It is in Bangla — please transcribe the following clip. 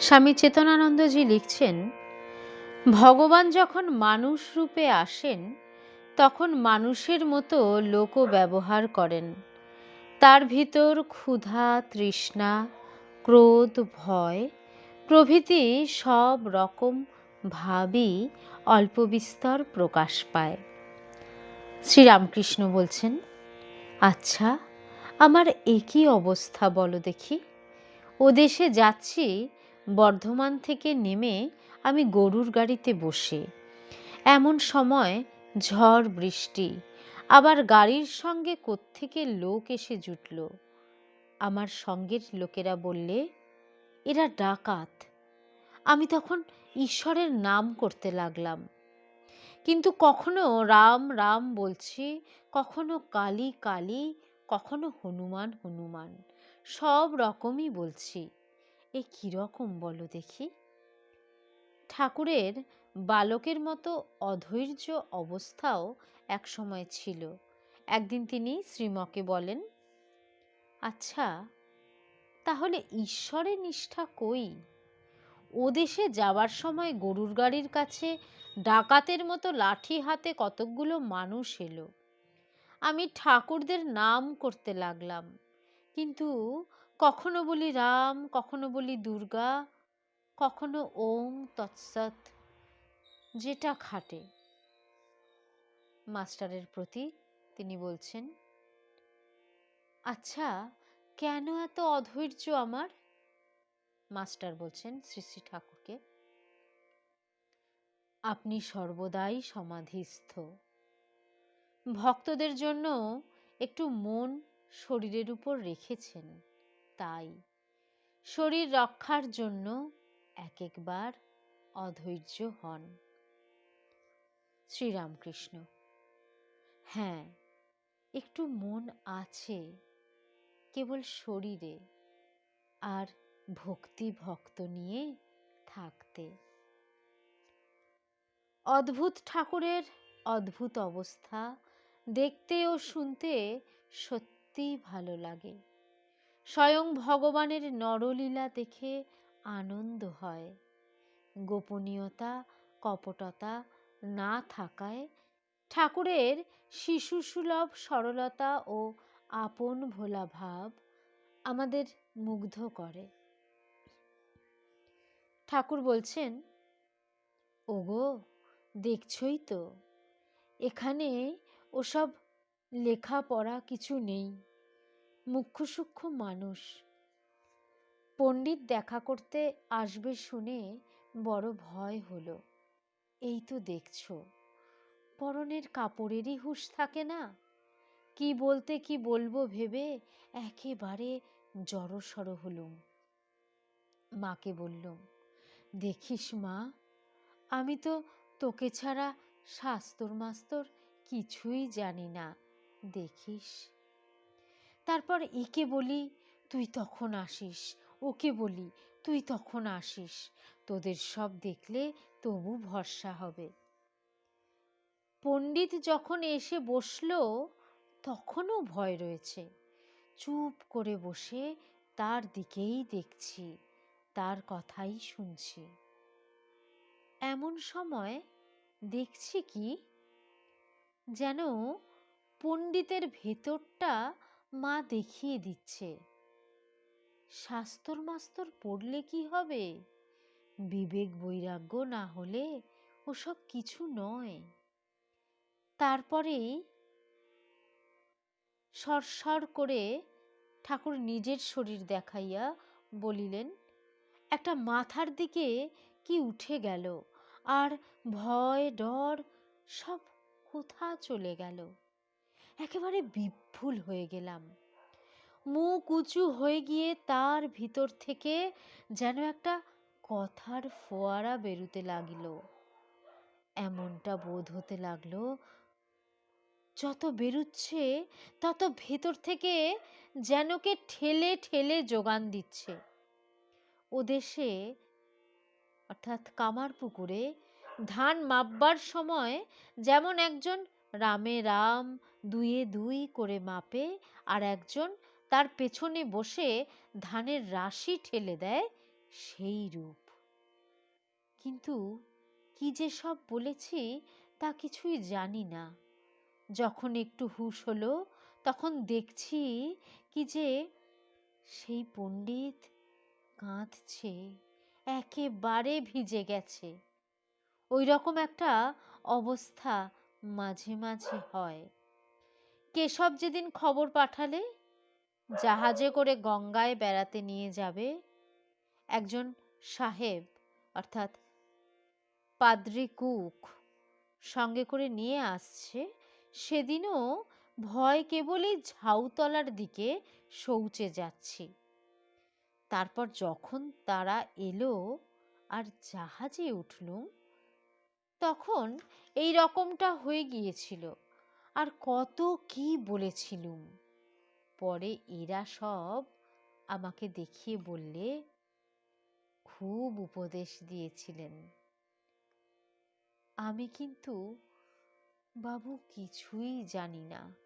স্বামী চেতনানন্দজি লিখছেন, ভগবান যখন মানুষ রূপে আসেন, তখন মানুষের মতো লোকও ব্যবহার করেন। তার ভিতর ক্ষুধা, তৃষ্ণা, ক্রোধ, ভয়, প্রভৃতি সব রকম ভাবই অল্প বিস্তর প্রকাশ পায়। শ্রীরামকৃষ্ণ বলছেন আচ্ছা আমার একই অবস্থা বলো দেখি। ও দেশে যাচ্ছি বর্ধমান থেকে নেমে আমি গরুর গাড়িতে বসে। এমন সময় ঝড়, বৃষ্টি, আবার গাড়ির সঙ্গে কোত্থেকে লোক এসে জুটল। আমার সঙ্গের লোকেরা বললে, এরা ডাকাত। আমি তখন ঈশ্বরের নাম করতে লাগলাম। কিন্তু কখনো রাম রাম বলছি, কখনো কালী কালী, কখনো হনুমান হনুমান। সব রকমই বলছি। এ কীরকম বলো দেখি। ঠাকুরের বালকের মতো অধৈর্য অবস্থাও এক সময় ছিল। একদিন তিনি শ্রীমকে বলেন আচ্ছা তাহলে ঈশ্বরের নিষ্ঠা কই? ও দেশে যাবার সময় গরুর গাড়ির কাছে ডাকাতের মতো লাঠি হাতে কতকগুলো মানুষ এলো। আমি ঠাকুরদের নাম করতে লাগলাম, কিন্তু কখনো বলি রাম, কখনো বলি দুর্গা, কখনো ওম তৎসৎ, যেটা খাটে। মাস্টারের প্রতি তিনি বলছেন আচ্ছা কেন এত অধৈর্য আমার? মাস্টার বলছেন শ্রী শ্রী ঠাকুরকে, আপনি সর্বদাই সমাধিস্থ। ভক্তদের জন্য একটু মন শরীরের উপর রেখেছেন। তাই। শরীর রক্ষার জন্য এক একবার অধৈর্য হন। শ্রীরামকৃষ্ণ হ্যাঁ একটু মন আছে, কেবল শরীরে আর ভক্তি ভক্ত নিয়ে থাকতে। অদ্ভুত ঠাকুরের অদ্ভুত অবস্থা দেখতে ও শুনতে সত্যিই ভালো লাগে। স্বয়ং ভগবানের নরলীলা দেখে আনন্দ হয়। গোপনীয়তা, কপটতা না থাকায় ঠাকুরের শিশুসুলভ সরলতা ও আপন ভোলা ভাব আমাদের মুগ্ধ করে। ঠাকুর বলছেন, ওগো, দেখছই তো, এখানে ওসব লেখাপড়া কিছু নেই। মুখ্য সূক্ষ্ম মানুষ। পণ্ডিত দেখা করতে আসবে শুনে বড় ভয় হলো। এই তো দেখছ, পরনের কাপড়েরই হুঁশ থাকে না? কি বলতে কি বলব ভেবে একেবারে জড়সড় হলুম। মাকে বললুম, দেখিস মা, আমি তো তোকে ছাড়া শাস্তর মাস্তর কিছুই জানি না। দেখিস। তারপর একে বলি, তুই তখন আসিস। ওকে বলি, তুই তখন আসিস। তোদের সব দেখলে তবু ভরসা হবে। পণ্ডিত যখন এসে বসল, তখনও ভয় রয়েছে। চুপ করে বসে তার দিকেই দেখছি, তার কথাই শুনছি। এমন সময় দেখছি কি, যেন পণ্ডিতের ভেতরটা মা দেখিয়ে দিচ্ছে। শাস্তর মাস্তর পড়লে কি হবে? বিবেক বৈরাগ্য না হলে ওসব কিছু নয়। তারপরেই সরসর করে ঠাকুর নিজের শরীর দেখাইয়া বলিলেন, একটা মাথার দিকে কি উঠে গেল? আর ভয়, ডর সব কোথা চলে গেল? একেবারে বিভুল হয়ে গেলাম। মুখ উঁচু হয়ে গিয়ে তার ভিতর থেকে যেন একটা কথার ফোয়ারা বেরুতে লাগিল। এমনটা বোধ হতে লাগল, যত বেরুচ্ছে, তত ভেতর থেকে যেন কে ঠেলে ঠেলে যোগান দিচ্ছে। ও দেশে, অর্থাৎ কামার পুকুরে ধান মাপবার সময় যেমন একজন রামে রাম দুয়ে দুই করে মাপে আর একজন তার পেছনে বসে ধানের রাশি ঠেলে দেয় সেই রূপ। কিন্তু কি যে সব বলেছি তা কিছুই জানি না। যখন একটু হুশ হলো তখন দেখছি কি যে সেই পণ্ডিত কাঁদছে, একেবারে ভিজে গেছে। ওই রকম একটা অবস্থা মাঝে মাঝে হয়। কেশব যেদিন খবর পাঠালে, জাহাজে করে গঙ্গায় বেড়াতে নিয়ে যাবে একজন সাহেব, অর্থাৎ পাদ্রি কুক, সঙ্গে করে নিয়ে আসছে, সেদিনও ভয় কেবলই ঝাউতলার দিকে শৌচে যাচ্ছি। তারপর যখন তারা এলো আর জাহাজে উঠলুম, তখন এই রকমটা হয়ে গিয়েছিল। আর কত কি বলেছিলুম। পরে এরা সব আমাকে দেখিয়ে বললে, খুব উপদেশ দিয়েছিলেন। আমি কিন্তু বাবু কিছুই জানি না।